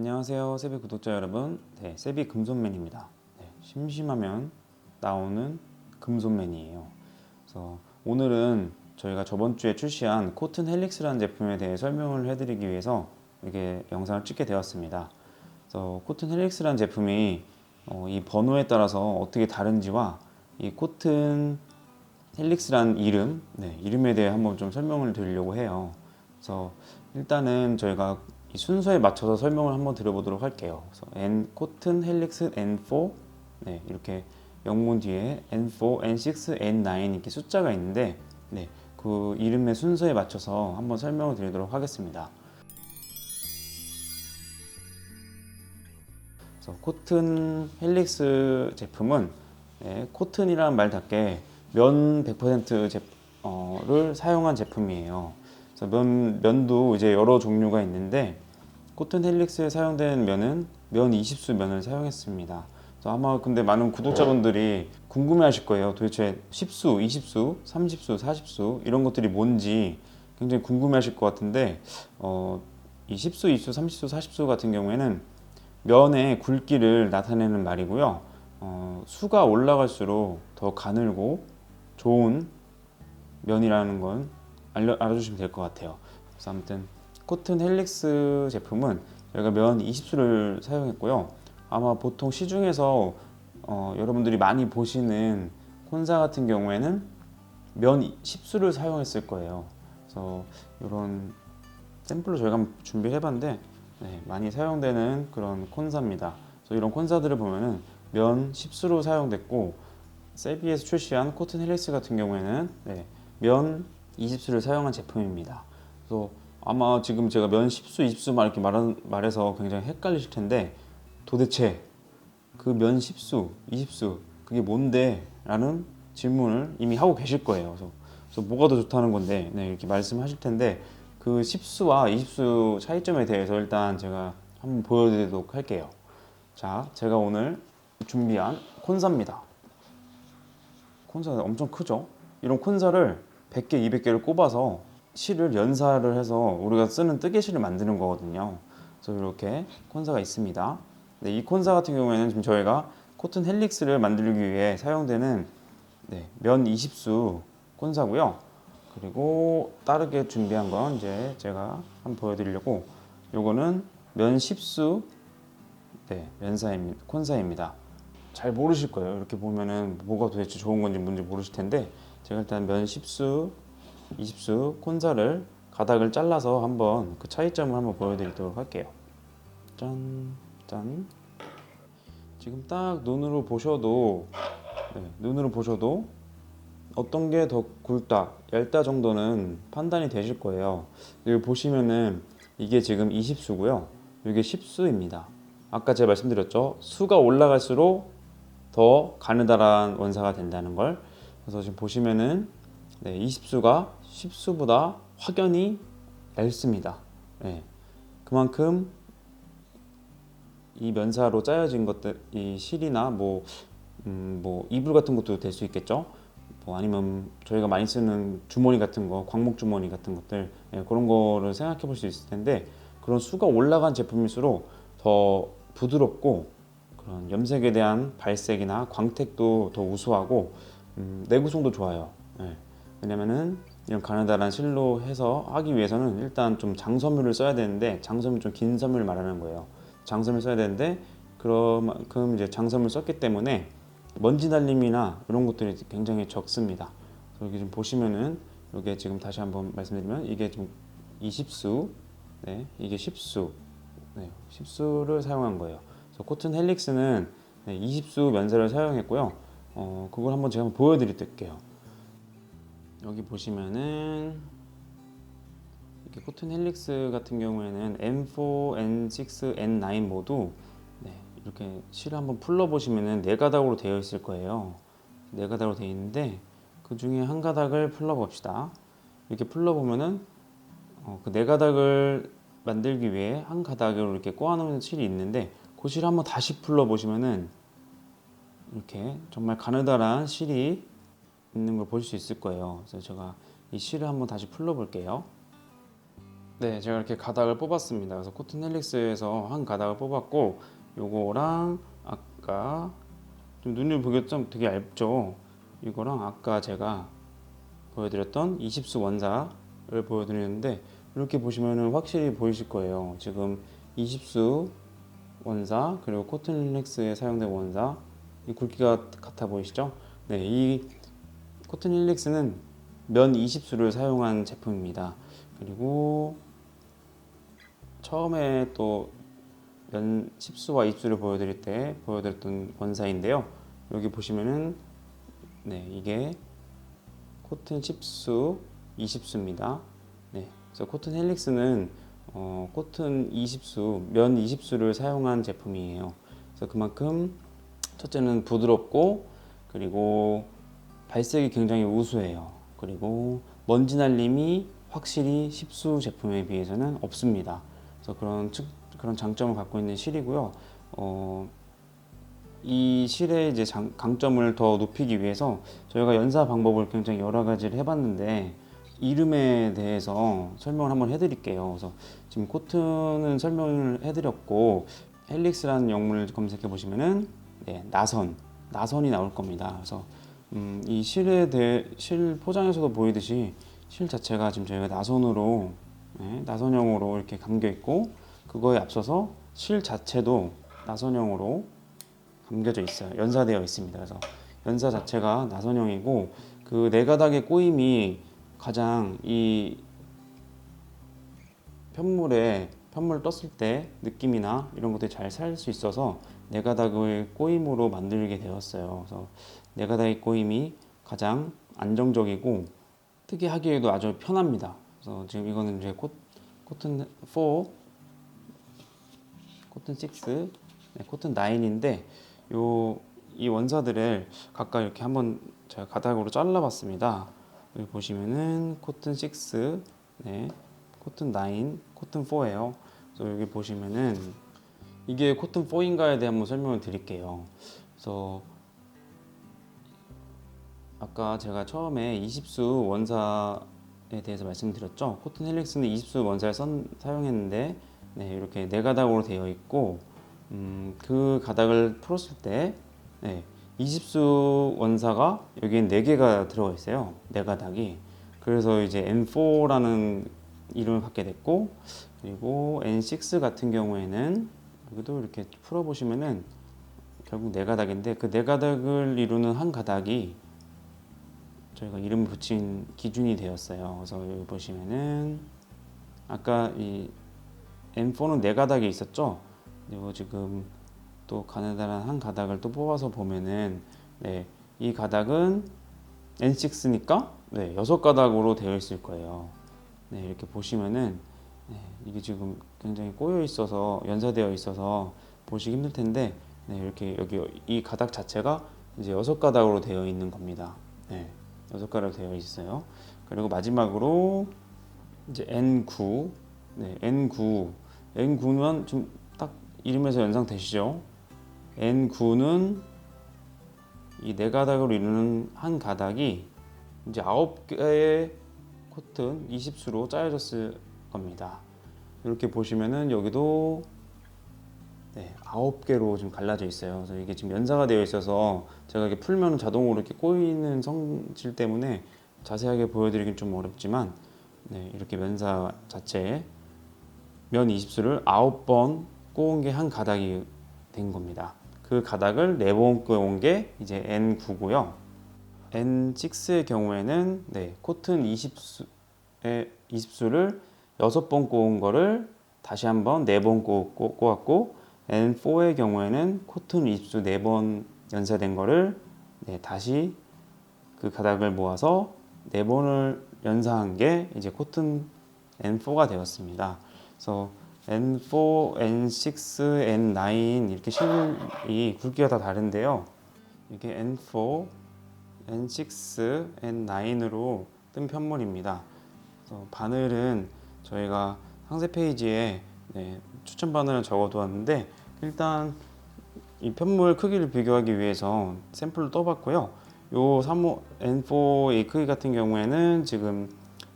안녕하세요, 세비 구독자 여러분. 네, 세비 금손맨입니다. 네, 심심하면 나오는 금손맨이에요. 그래서 오늘은 저희가 저번 주에 출시한 코튼 헬릭스라는 제품에 대해 설명을 해드리기 위해서 이게 영상을 찍게 되었습니다. 그래서 코튼 헬릭스라는 제품이 어, 이 번호에 따라서 어떻게 다른지와 이 코튼 헬릭스라는 이름, 네, 이름에 대해 한번 좀 설명을 드리려고 해요. 그래서 일단은 저희가 이 순서에 맞춰서 설명을 한번 드려보도록 할게요. 그래서 N 코튼 헬릭스 N4 네, 이렇게 영문 뒤에 N4, N6, N9 이렇게 숫자가 있는데 네, 그 이름의 순서에 맞춰서 한번 설명을 드리도록 하겠습니다. 그래서 코튼 헬릭스 제품은 네, 코튼이라는 말답게 면 100% 제, 어, 를 사용한 제품이에요. 면, 면도 이제 여러 종류가 있는데 코튼 헬릭스에 사용된 면은 면 20수 면을 사용했습니다. 아마 근데 많은 구독자분들이 궁금해하실 거예요. 도대체 10수, 20수, 30수, 40수 이런 것들이 뭔지 굉장히 궁금해하실 것 같은데 어, 이 10수, 20수, 30수, 40수 같은 경우에는 면의 굵기를 나타내는 말이고요. 어, 수가 올라갈수록 더 가늘고 좋은 면이라는 건 알려, 알아주시면 될 것 같아요. 그래서 아무튼 코튼 헬릭스 제품은 저희가 면 20수를 사용했고요. 아마 보통 시중에서 어, 여러분들이 많이 보시는 콘사 같은 경우에는 면 10수를 사용했을 거예요. 그래서 이런 샘플로 저희가 한번 준비해봤는데 네, 많이 사용되는 그런 콘사입니다. 그래서 이런 콘사들을 보면은 면 10수로 사용됐고 세비에서 출시한 코튼 헬릭스 같은 경우에는 네, 면 20수를 사용한 제품입니다. 그래서 아마 지금 제가 면 10수, 20수 막 이렇게 말한, 말해서 굉장히 헷갈리실 텐데 도대체 그 면 10수, 20수 그게 뭔데? 라는 질문을 이미 하고 계실 거예요. 그래서, 그래서 뭐가 더 좋다는 건데 네, 이렇게 말씀하실 텐데 그 10수와 20수 차이점에 대해서 일단 제가 한번 보여드리도록 할게요. 자, 제가 오늘 준비한 콘사입니다. 콘사 엄청 크죠? 이런 콘사를 100개, 200개를 꼽아서 실을 연사를 해서 우리가 쓰는 뜨개실을 만드는 거거든요. 그래서 이렇게 콘사가 있습니다. 네, 이 콘사 같은 경우에는 지금 저희가 코튼 헬릭스를 만들기 위해 사용되는 네, 면 20수 콘사고요. 그리고 다르게 준비한 건 이제 제가 한번 보여드리려고 요거는 면 10수 네, 면사입니다. 콘사입니다. 잘 모르실 거예요. 이렇게 보면은 뭐가 도대체 좋은 건지 뭔지 모르실 텐데 제가 일단 면 10수, 20수 콘사를 가닥을 잘라서 한번 그 차이점을 한번 보여드리도록 할게요. 짠, 짠. 지금 딱 눈으로 보셔도 네, 눈으로 보셔도 어떤 게 더 굵다, 얇다 정도는 판단이 되실 거예요. 여기 보시면은 이게 지금 20수고요. 이게 10수입니다. 아까 제가 말씀드렸죠. 수가 올라갈수록 더 가느다란 원사가 된다는 걸. 그래서 지금 보시면은 네, 20수가 10수보다 확연히 얇습니다. 네, 그만큼 이 면사로 짜여진 것들, 이 실이나 뭐, 음, 뭐 이불 같은 것도 될 수 있겠죠. 뭐 아니면 저희가 많이 쓰는 주머니 같은 거, 광목 주머니 같은 것들 예, 그런 거를 생각해 볼 수 있을 텐데 그런 수가 올라간 제품일수록 더 부드럽고 그런 염색에 대한 발색이나 광택도 더 우수하고 음, 내구성도 좋아요. 예. 왜냐면은 이런 가느다란 실로 해서 하기 위해서는 일단 좀 장섬유를 써야 되는데 장섬유 좀 긴 섬유를 말하는 거예요. 장섬유 써야 되는데 그만큼 이제 장섬유를 썼기 때문에 먼지 날림이나 이런 것들이 굉장히 적습니다. 여기 좀 보시면은 이게 지금 다시 한번 말씀드리면 이게 좀 20수, 네, 이게 10수, 네, 10수를 사용한 거예요. 그래서 코튼 헬릭스는 네, 20수 면세를 사용했고요. 어, 그걸 한번 제가 한번 보여드릴게요. 여기 보시면은 이렇게 코튼 헬릭스 같은 경우에는 M4, N6, N9 모두 네, 이렇게 실을 한번 풀러 보시면은 네 가닥으로 되어 있을 거예요. 네 가닥으로 되어 있는데 그 중에 한 가닥을 풀러 봅시다. 이렇게 풀러 보면은 어, 그네 가닥을 만들기 위해 한 가닥으로 이렇게 꼬아놓은 실이 있는데 그 실을 한번 다시 풀러 보시면은 이렇게 정말 가느다란 실이 있는 걸 볼 수 있을 거예요. 그래서 제가 이 실을 한번 다시 풀러 볼게요. 네, 제가 이렇게 가닥을 뽑았습니다. 그래서 코튼 헬릭스에서 한 가닥을 뽑았고 요거랑 아까 좀 눈을 좀 되게 얇죠. 이거랑 아까 제가 보여드렸던 20수 원사를 보여드리는데 이렇게 보시면은 확실히 보이실 거예요. 지금 20수 원사 그리고 코튼 힐렉스에 사용된 원사 이 굵기가 같아 보이시죠? 네, 이 코튼 힐렉스는 면 20수를 사용한 제품입니다. 그리고 처음에 또 면 10수와 20수를 보여드릴 때 보여드렸던 원사인데요. 여기 보시면은 네, 이게 코튼 10수, 20수입니다. 네, 그래서 코튼 헬릭스는 어, 코튼 20수, 면 20수를 사용한 제품이에요. 그래서 그만큼 첫째는 부드럽고 그리고 발색이 굉장히 우수해요. 그리고 먼지 날림이 확실히 10수 제품에 비해서는 없습니다. 그래서 그런 측, 그런 장점을 갖고 있는 실이고요. 어, 이 실의 이제 장, 강점을 더 높이기 위해서 저희가 연사 방법을 굉장히 여러 가지를 해봤는데 이름에 대해서 설명을 한번 해드릴게요. 그래서 지금 코트는 설명을 해드렸고 헬릭스라는 영문을 검색해 보시면은 네, 나선 나선이 나올 겁니다. 그래서 음, 이 실에 대해 실 포장에서도 보이듯이 실 자체가 지금 저희가 나선으로 네, 나선형으로 이렇게 감겨 있고 그거에 앞서서 실 자체도 나선형으로 감겨져 있어요. 연사되어 있습니다. 그래서 연사 자체가 나선형이고 그 네 가닥의 꼬임이 가장 이 편물에 편물 떴을 때 느낌이나 이런 것들이 잘 살 수 있어서 네 가닥을 꼬임으로 만들게 되었어요. 그래서 네 가닥의 꼬임이 가장 안정적이고 특이하기에도 아주 편합니다. 그래서 지금 이거는 이제 코, 코튼 4, 코튼 6, 네, 코튼 9인데 요 이 원사들을 각각 이렇게 한번 제가 가닥으로 잘라봤습니다. 여기 보시면은 코튼 6, 네, 코튼 9, 코튼 4예요. 그래서 여기 보시면은 이게 코튼 4인가에 대해 한번 설명을 드릴게요. 그래서 아까 제가 처음에 20수 원사에 대해서 말씀드렸죠. 코튼 헬릭스는 20수 원사를 선, 사용했는데 네, 이렇게 네 가닥으로 되어 있고 음, 그 가닥을 풀었을 때 네, 20수 원사가 여기엔 4개가 들어가 있어요. 네 가닥이. 그래서 이제 N4라는 이름을 갖게 됐고 그리고 N6 같은 경우에는 여기도 이렇게 풀어보시면은 결국 네 가닥인데 그 네 가닥을 이루는 한 가닥이 저희가 이름 붙인 기준이 되었어요. 그래서 여기 보시면은 아까 이 M4는 네 가닥이 있었죠. 그리고 지금 또 가느다란 한 가닥을 또 뽑아서 보면은 네, 이 가닥은 N6니까 네, 여섯 가닥으로 되어 있을 거예요. 네, 이렇게 보시면은 네, 이게 지금 굉장히 꼬여 있어서 연사되어 있어서 보시기 힘들 텐데 네, 이렇게 여기 이 가닥 자체가 이제 여섯 가닥으로 되어 있는 겁니다. 네, 여섯 가닥 되어 있어요. 그리고 마지막으로 이제 N9, 네, N9, N9는 좀딱 이름에서 연상되시죠? N9는 이 네 가닥으로 이루는 한 가닥이 이제 아홉 개의 코튼 20수로 짜여졌을 겁니다. 이렇게 보시면은 여기도 네, 아홉 개로 지금 갈라져 있어요. 그래서 이게 지금 연사가 되어 있어서 제가 이렇게 풀면 자동으로 이렇게 꼬이는 성질 때문에 자세하게 보여드리긴 좀 어렵지만 네, 이렇게 면사 자체에 면 20수를 아홉 번 꼬은 게 한 가닥이 된 겁니다. 그 가닥을 네 번 꼬은 게 이제 N9고요. N6의 경우에는 네, 코튼 20수의 20수를 여섯 번 꼬은 거를 다시 한번 네 번 꼬았고 N4의 경우에는 코튼 20수 네번 연사된 거를 네, 다시 그 가닥을 모아서 네 번을 연사한 게 이제 코튼 N4가 되었습니다. 그래서 N4, N6, N9 이렇게 실이 굵기가 다 다른데요. 이게 N4, N6, N9으로 뜬 편물입니다. 바늘은 저희가 상세 페이지에 네, 추천 바늘을 적어두었는데 일단 이 편물 크기를 비교하기 위해서 샘플을 떠봤고요. 요 3호 N4의 크기 같은 경우에는 지금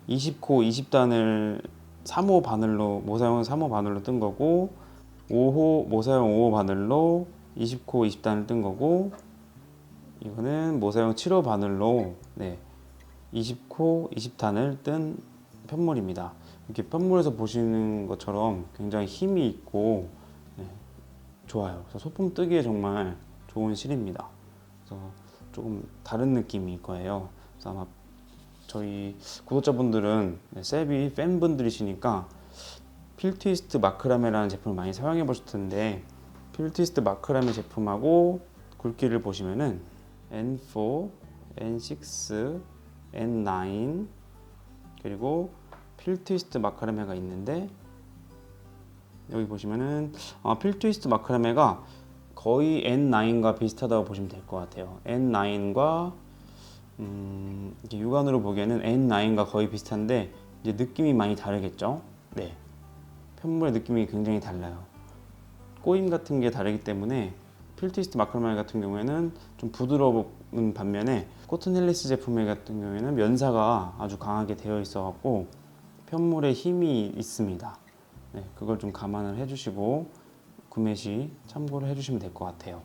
20코 20단을 3호 바늘로 모사용 3호 바늘로 뜬 거고 5호 모사용 5호 바늘로 20코 20단을 뜬 거고 이거는 모사용 7호 바늘로 네 20코 20단을 뜬 편물입니다. 이렇게 편물에서 보시는 것처럼 굉장히 힘이 있고 네, 좋아요. 그래서 소품 뜨기에 정말 좋은 실입니다. 그래서 조금 다른 느낌일 거예요. 그래서 아마 저희 구독자분들은 네, 세비 팬분들이시니까 필트위스트 마크라메라는 제품을 많이 사용해 보실 텐데 필트위스트 마크라메 제품하고 굵기를 보시면은 N4, N6, N9 그리고 필트위스트 마크라메가 있는데 여기 보시면은 아, 필트위스트 마크라메가 거의 N9과 비슷하다고 보시면 될 것 같아요. N9과 음, 육안으로 보기에는 N9과 거의 비슷한데 이제 느낌이 많이 다르겠죠. 네, 편물의 느낌이 굉장히 달라요. 꼬임 같은 게 다르기 때문에 필트위스트 마크로마이 같은 경우에는 좀 부드러운 반면에 코튼 헬리스 제품 같은 경우에는 면사가 아주 강하게 되어 있어 갖고 편물에 힘이 있습니다. 네, 그걸 좀 감안을 해주시고 구매 시 참고를 해주시면 될 것 같아요.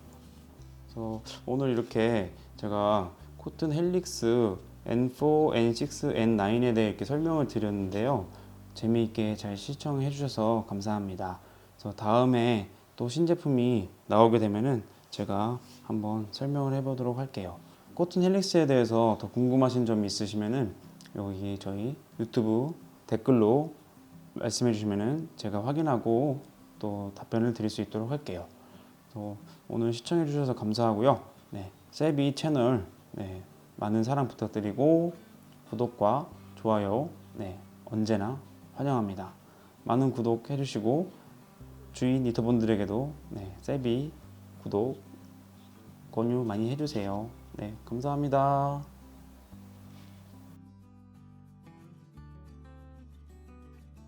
그래서 오늘 이렇게 제가 코튼 헬릭스 N4, N6, N9에 대해 이렇게 설명을 드렸는데요. 재미있게 잘 시청해 주셔서 감사합니다. 그래서 다음에 또 신제품이 나오게 되면은 제가 한번 설명을 해 보도록 할게요. 코튼 헬릭스에 대해서 더 궁금하신 점이 있으시면은 여기 저희 유튜브 댓글로 말씀해 주시면은 제가 확인하고 또 답변을 드릴 수 있도록 할게요. 또 오늘 시청해 주셔서 감사하고요. 네, 세비 채널 네, 많은 사랑 부탁드리고 구독과 좋아요 네, 언제나 환영합니다. 많은 구독해 주시고 주위 니터분들에게도 네, 세비 구독 권유 많이 해주세요. 네, 감사합니다.